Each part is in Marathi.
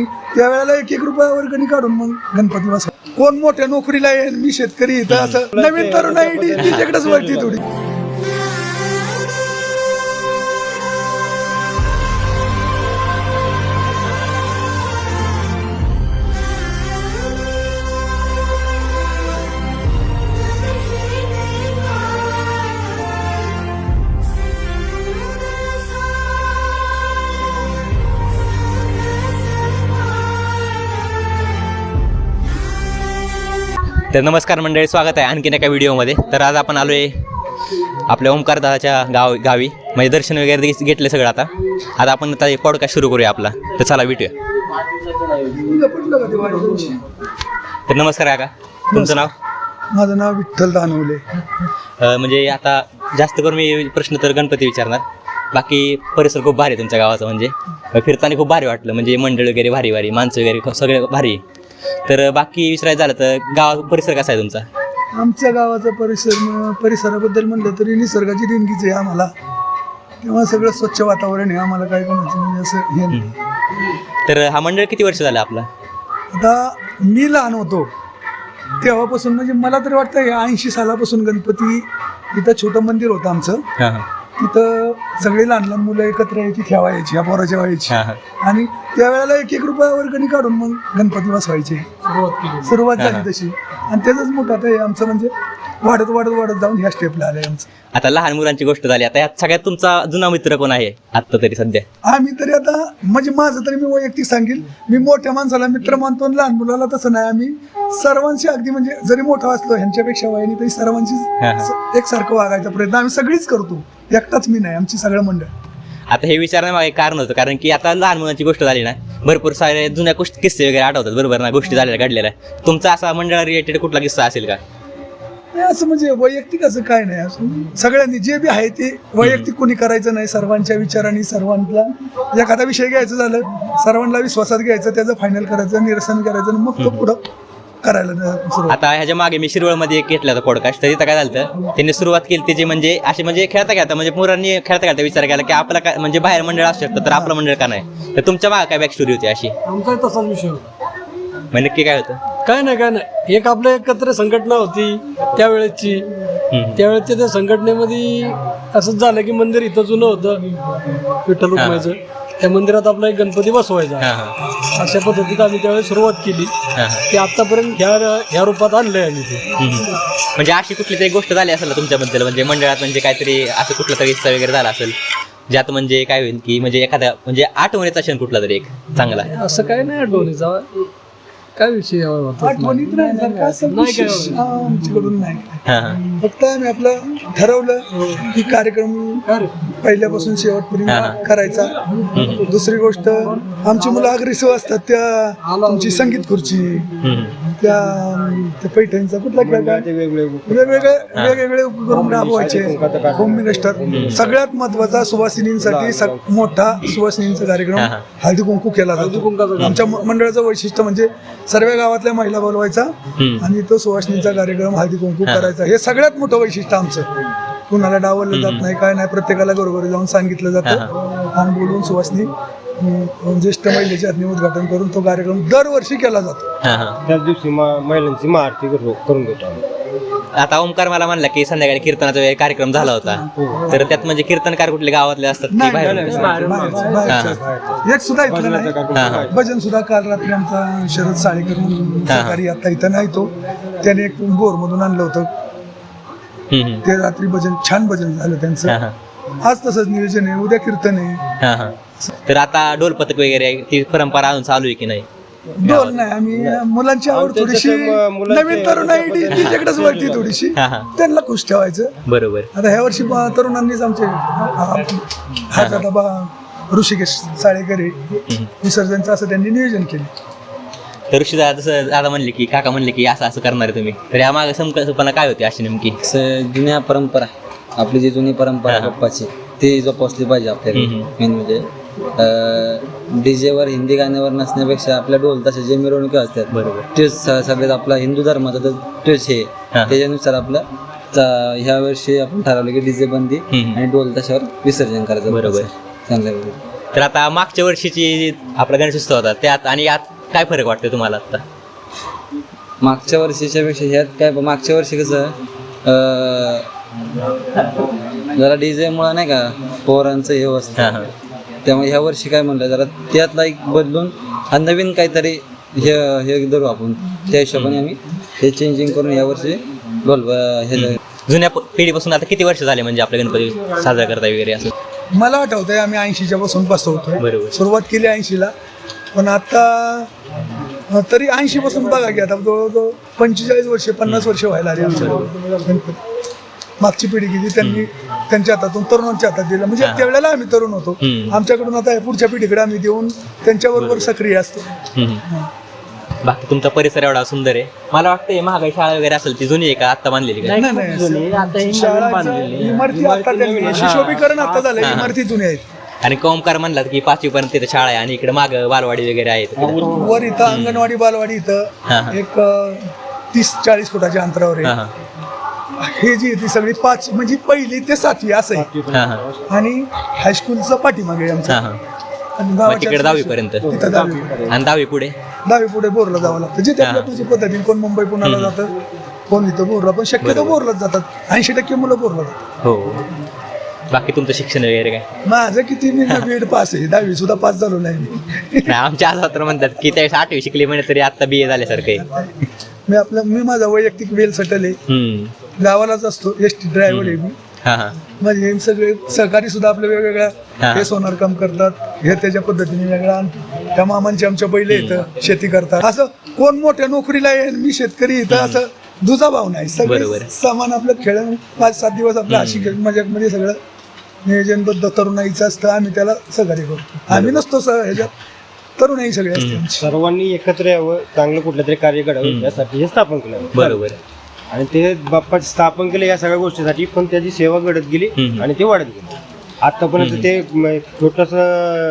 आणि त्यावेळेला एक एक रुपया वर्गणी काढून मग गणपती बसवा कोण मोठ्या नोकरीला येईल मी शेतकरी तर असं नवीन तरुण आहे ती- तिच्याकडेच वळती थोडी. तर नमस्कार मंडळी स्वागत आहे आणखीन एका व्हिडिओमध्ये. तर आज आपण आलो आहे आपल्या ओंकार दादाच्या गाव गावी. म्हणजे दर्शन वगैरे घेतले सगळं आता. आता आपण आता पॉडकास्ट सुरू करूया आपला. तर चला भेटूया? तर नमस्कार काका. तुमचं नाव? माझं नाव विठ्ठल दानवले. म्हणजे आता जास्त करून मी प्रश्न तर गणपती विचारणार. बाकी परिसर खूप भारी आहे तुमच्या गावाचा म्हणजे. फिरताना खूप भारी वाटलं. म्हणजे मंडळ वगैरे भारी भारी माणसं वगैरे सगळे भारी. तर बाकी विचारायचं झालं तर गाव परिसर कसा आहे तुमचा? आमच्या गावाचा परिसर परिसराबद्दल म्हणलं तरी निसर्गाची देणगीच आहे आम्हाला. तेव्हा सगळं स्वच्छ वातावरण आहे आम्हाला काय कोणाचं म्हणजे असं हे नाही. तर हा मंडळ किती वर्ष झालं आपला? आता मी लहान होतो. तेव्हापासून म्हणजे मला तरी वाटतं ऐंशी सालापासून गणपती इथं छोटं मंदिर होतं आमचं. हां हां. तिथं सगळी लहान लहान मुलं एकत्र यायची ठेवायची या पोराच्या व्हायची हां हां. आणि त्यावेळेला एक एक रुपया वर्गणी काढून मग गणपती बसवायचे. सुरुवात झाली तशी. आणि त्याचंच मोठं आता हे आमचं म्हणजे वाढत वाढत वाढत जाऊन ह्या स्टेपला आलंय आमचं. आता लहान मुलांची गोष्ट झाली. आता यात सगळ्यात तुमचा जुना मित्र कोण आहे? आत्ता तरी सध्या. आम्ही तरी आता म्हणजे माझं तरी मी वैयक्तिक सांगेल. मी मोठ्या माणसाला मित्र मानतो आणि लहान मुलाला तसं नाही. आम्ही सर्वांशी अगदी म्हणजे जरी मोठा असलो ह्यांच्यापेक्षा वयाने तरी सर्वांशी हा, हा. एकसारखं वागायचा प्रयत्न आम्ही सगळीच करतो. एकटाच मी नाही आमची सगळं मंडळ. आता हे विचारण्यामागे कारण होतं कारण की आता लहान मुलांची गोष्ट झाली ना भरपूर सारे जुन्या गोष्टी किस्से वगैरे आठवतात बरोबर ना गोष्टी झालेल्या घडलेल्या. तुमचा असा मंडळा रिलेटेड कुठला किस्सा असेल का? नाही असं म्हणजे वैयक्तिक असं काय नाही असं सगळ्यांनी जे बी आहे ते वैयक्तिक कोणी करायचं नाही सर्वांच्या विचारांनी सर्वांना एखादा विषय घ्यायचं झालं सर्वांना विश्वासात घ्यायचं त्याचं फायनल करायचं निरसन करायचं आणि मग तो पुढं करायला आता ह्याच्या मागे मी शिरवळमध्ये एक घेतला होता पॉडकास्ट तर तिथं काय झालं? त्यांनी सुरुवात केली त्याची म्हणजे असे म्हणजे खेळता खेळता म्हणजे मुलांनी खेळता खेळता विचार केला की आपला काय म्हणजे बाहेर मंडळ असू शकतं तर आपलं मंडळ का नाही? तर तुमच्या मागे काय बॅक स्टोरी होती अशी? आमचा तसाच विषय होता. म्हणजे नक्की काय होतं? काय नाही काय नाही. एक आपलं एकत्र संघटना होती त्यावेळेची. त्यावेळेच्या त्या संघटनेमध्ये असंच झालं की मंदिर इथं जुनं होतं विठ्ठल त्या मंदिरात आपला एक गणपती बसवायचा हां अशा पद्धतीत आम्ही त्यावेळेस सुरुवात केली. ते आतापर्यंत ह्या ह्या रूपात आणलंय आम्ही ते. म्हणजे अशी कुठली तरी गोष्ट झाली असेल ना तुमच्याबद्दल? म्हणजे मंडळात म्हणजे काहीतरी असं कुठला तरी किस्सा वगैरे झाला असेल ज्यात म्हणजे काय होईल की म्हणजे एखाद्या म्हणजे आठवणीचा क्षण कुठला तरी एक चांगला? असं काय नाही आठवणीचा. काय विषय आठवणीत नाही असं विशेष, हा, आमच्याकडून नाही. हां हां. फक्त आम्ही आपलं ठरवलं की कार्यक्रम पहिल्यापासून शेवटपर्यंत. करायचा. दुसरी गोष्ट आमची मुलं अग्रेसिव्ह असतात त्या तुमची संगीत खुर्ची. हम्म. त्या त्या पैठणीचा कुठला खेळ काय? वेगवेगळे वेगवेगळे उपक्रम राबवायचे. होम मिनिस्टर सगळ्यात महत्त्वाचा सुवासिनींसाठी मोठा सुवासिनींचा कार्यक्रम. हळदी कुंकू केला जातो. आमच्या मंडळाचं वैशिष्ट्य म्हणजे सर्व गावातल्या महिला बोलवायचा. आणि तो सुवासिनीचा कार्यक्रम हळदी कुंकू करायचा. हे सगळ्यात मोठं वैशिष्ट्य आमचं. कुणाला डावललं जात नाही काय नाही प्रत्येकाला घरोघरी जाऊन सांगितलं जातं. आणि बोलून सुवासिनी ज्येष्ठ महिलेच्या हातने उद्घाटन करून तो कार्यक्रम दरवर्षी केला जातो. हां हां. त्याच दिवशी मा- महिलांची महाआरती करू- करून घेतो आम्ही. आता ओमकार मला म्हणला की संध्याकाळी कीर्तनाचा वेळ कार्यक्रम झाला होता. तर त्यात म्हणजे कीर्तनकार कुठले गावातले असतात की नाही, बाहेर नाही, बाहेरचं, बाहेरचं. एक सुद्धा इथलं नाही. हां हां भजन सुद्धा काल रात्री आमचा शरद साळेकर म्हणून सहकारी आता इथं नाही तो. त्याने एक बोरमधून आणलं होतं. हम्म, हम्म. ते रात्री भजन छान भजन झालं हां त्यांचं हां. आज तसंच नियोजन आहे. उद्या कीर्तन आहे. हां हां. तर आता डोल पथक वगैरे आहे, ती परंपरा अजून चालू आहे की नाही? डोल नाही आम्ही मुलांची आवड आमच्या थोडीशी इथं म- मुलांचे- नवीन तरुण आहे ती- तिच्याकडेच वळती थोडीशी. हां हां. त्यांना खुश ठेवायचं. बरोबर. आता ह्या वर्षी ब- तरुणांनीच आमचे हा आता बा ऋषिकेश साळेकर आहे. विसर्जनचं असं त्यांनी नियोजन केलं. तर ऋषी जसं दादा म्हणले की काका म्हणले की असं असं करणार आहे तुम्ही. तर या मागे संकल्पना काय होती अशी नेमकी? जुन्या परंपरा. आपली जी जुनी परंपरा आहे. पप्पाची ती जोपासली पाहिजे आपल्याला. हम्म. मेन म्हणजे डीजेवर हिंदी गाण्यावर नसण्यापेक्षा आपल्या ढोल तशा जे मिरवणुकी असतात बरोबर तेच स- सगळ्यात आपला हिंदू धर्माचा तर तेच हे हा. त्याच्यानुसार आपलं चा- ह्या वर्षी आपण ठरवलं की डीजे बंदी हम्म. आणि ढोल तशावर विसर्जन करायचं बरोबर. चांगल्या. तर आता मागच्या वर्षीची आपला गणेशोत्सव होता त्यात आणि यात काय फरक वाटतो तुम्हाला आता मागच्या वर्षीच्या पेक्षा ह्यात काय मागच्या वर्षी कसं अं, जरा डीजे मुळे नाही का पोरांचं हे हां असतं हां त्यामुळे ह्या वर्षी काय म्हणलं जरा त्यातला एक बदलून हा नवीन काहीतरी हे हे धरू आपण. त्या हिशोबाने आम्ही हे चेंजिंग करून या वर्षी बोल हे जुन्या प- पिढीपासून आता किती वर्ष झाले म्हणजे आपले गणपती साजरा करता वगैरे असं? मला आठवतंय आम्ही ऐंशीच्या पासून बसवतोय. बरोबर. सुरुवात केली ऐंशीला. पण आता तरी ऐंशी पासून बघा की आता जवळजवळ पंचेचाळीस वर्ष पन्नास वर्ष व्हायला आली आमच्या गणपती. मागची पिढी गेली त्यांनी त्यांच्या हातातून तरुणांच्या हातात दिलं. म्हणजे. त्यावेळेला आम्ही तरुण होतो. आमच्याकडून आता पुढच्या पिढीकडे आम्ही देऊन त्यांच्याबरोबर सक्रिय असतो. बाकी तुमचा परिसर एवढा सुंदर आहे. मला वाटतं हे महागाई शाळा वगैरे असेल ती जुनी आहे का? आत्ता बांधलेली का? नाही नाही शाळांचं इमारती आता त्यांनी शिशोभीकरण आता झालं हा. इमारती जुन्या आहेत. आणि कोमकार म्हणलात की पाचवी पर्यंत तिथे शाळा आहे आणि इकडे माग बालवाडी वगैरे आहेत. वर इथं अंगणवाडी बालवाडी. इथं एक तीस चाळीस फुटाच्या अंतरावर आहे. हा जी ती सगळी पाच म्हणजे पहिली ते सातवी असं आहे. हा हा. आणि हायस्कूलचं पाठीमागे आहे आमचं. हा हा. आणि मग तिकडे दहावीपर्यंत. तिथं दहावीपर्यंत आणि दहावी पुढे? दहावी पुढे बोरला जावं लागतं. जिथे. आपल्या तुझी पद्धतीने कोण मुंबई पुण्याला जातं कोण इथं बोरला पण शक्यतो बरोबर. बोरलाच जातात. ऐंशी टक्के मुलं बोरला जातात. हो. बाकी तुमचं शिक्षण वगैरे काय? माझं किती मी बीएड पास आहे. दहावी सुद्धा पास झालो नाही मी. नाही, आमच्या आजोबा तर म्हणतात की त्यावेळेस आठवी शिकली म्हणजे तरी आता बी ए झाल्यासारखं आहे. मी आपलं मी माझा वैयक्तिक वेल सटल आहे. हम्म. गावालाच असतो. एस टी ड्रायव्हर आहे मी. हा हा. म्हणजे हे सगळे सहकारी सुद्धा आपले. वेगवेगळ्या हे सोनार काम करतात. हे त्याच्या पद्धतीने वेगळा त्या मामांची आमच्या बैल येतं शेती करतात. असं कोण मोठ्या नोकरीला आहे मी शेतकरी इथं असं दुजा भाव नाही. सगळे. सामान आपलं खेळ पाच सात दिवस आपलं अशी मजाकमध्ये सगळं नियोजनबद्ध तरुणाईचं असतं. आम्ही त्याला सहकार्य करतो. आम्ही नसतो सह ह्याच्यात. तरुणाई सगळी असते आमची. सर्वांनी एकत्र यावं चांगलं कुठलं तरी कार्य घडावं यासाठी हे स्थापन केलं. बरोबर. आणि ते बाप्पा स्थापन केलं या सगळ्या गोष्टीसाठी पण त्याची सेवा घडत गेली हम्म. आणि ते वाढत गेली. आतापर्यंत ते छोटस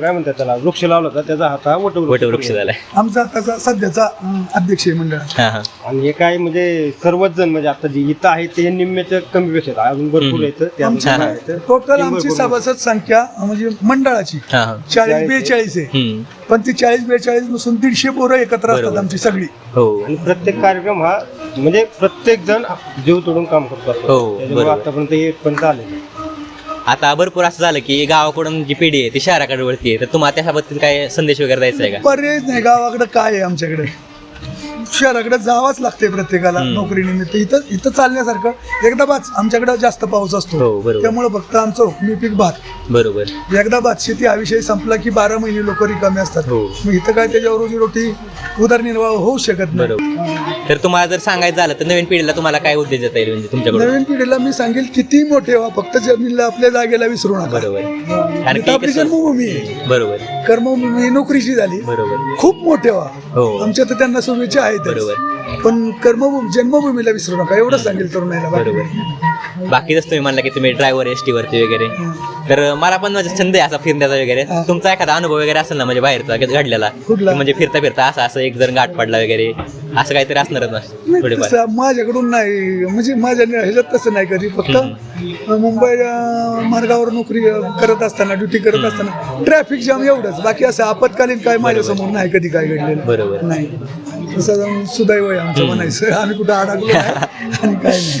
काय म्हणतात त्याला वृक्ष लावला होता त्याचा हात हा वटवृक्ष वटवृक्ष झालाय. आमचा तसा सध्याचा अं, अध्यक्ष आहे मंडळाचा. हा हा. आणि हे काय म्हणजे सर्वच जण म्हणजे आता जे इथं आहेत ते निम्म्याच्या कमी पेक्षा आहेत. अजून भरपूर आहेत. टोटल आमची सभासद संख्या अं, म्हणजे मंडळाची. हा हा. चाळीस बेचाळीस आहे. हम्म. पण ती चाळीस बेचाळीस नसून दीडशे पोरं एकत्र असतात. आमची सगळी. हो. आणि प्रत्येक कार्यक्रम हा म्हणजे प्रत्येक जण जीव तोडून काम करतो. हो, त्याच्यामुळे बरोबर. आतापर्यंत येतपर्यंत आले आता भरपूर असं झालं की गावाकडून जी पिढी आहे ती शहराकडे वळती आहे. तर तुम्हाला त्याच्याबद्दल काय संदेश वगैरे द्यायचा आहे का? पर्यायच नाही. गावाकडे काय आहे आमच्याकडे? शहराकडे जावाच लागते प्रत्येकाला हम्म. नोकरीनिमित्त. इथं इथं चालण्यासारखं एकदा बाच आमच्याकडे जास्त पाऊस हो, असतो बरोबर. त्यामुळे फक्त आमचं हुकमी पीक भात. बरोबर. एकदा भात शेती हा विषय संपला की बारा महिने लोक रिकामे असतात. हो. मग इथं काय त्याच्यावर रोजीरोटी उदरनिर्वाह होऊ शकत नाही. बरोबर. तर तुम्हाला जर सांगायचं झालं तर नवीन पिढीला तुम्हाला काय उद्देश देता येईल म्हणजे तुमच्याकडून? नवीन पिढीला मी सांगेल किती मोठे व्हा फक्त जमिनीला आपल्या जागेला विसरू नका. बरोबर. कारण इथं की आपली कसं- जन्मभूमी आहे. बरोबर. कर्मभूमी नोकरीची झाली. बरोबर. खूप मोठे व्हा. हो. आमच्या तर त्यांना शुभेच्छा आहेत बरोबर. पण कर्मभूमी जन्मभूमीला विसरू नका. एवढंच सांगेल तरुणाईला. बाकी बरोबर. नाही. बाकी जसं तुम्ही म्हणला की तुम्ही ड्रायव्हर एस टी वरती वगैरे. तर मला पण माझा छंद आहे असा फिरण्याचा वगैरे. हा. तुमचा एखादा अनुभव वगैरे असेल ना म्हणजे बाहेरचा घडलेला कुठला? म्हणजे फिरता फिरता असं असं एक जण गाठ पडला वगैरे. असं काहीतरी असणारच ना नाही, थोडेफार. तसं माझ्याकडून नाही म्हणजे माझ्या ह्याच्यात तसं नाही कधी फक्त मुंबई अं, मार्गावर नोकरी अं, करत असताना ड्युटी करत असताना ट्रॅफिक जाम एवढंच. बाकी असं आपत्कालीन काय माझ्यासमोर नाही कधी काय घडलेलं. बरोबर. नाही. तसं सुदैव आहे आमचं म्हणायचं. आम्ही कुठं अडकलो नाही आणि काय नाही.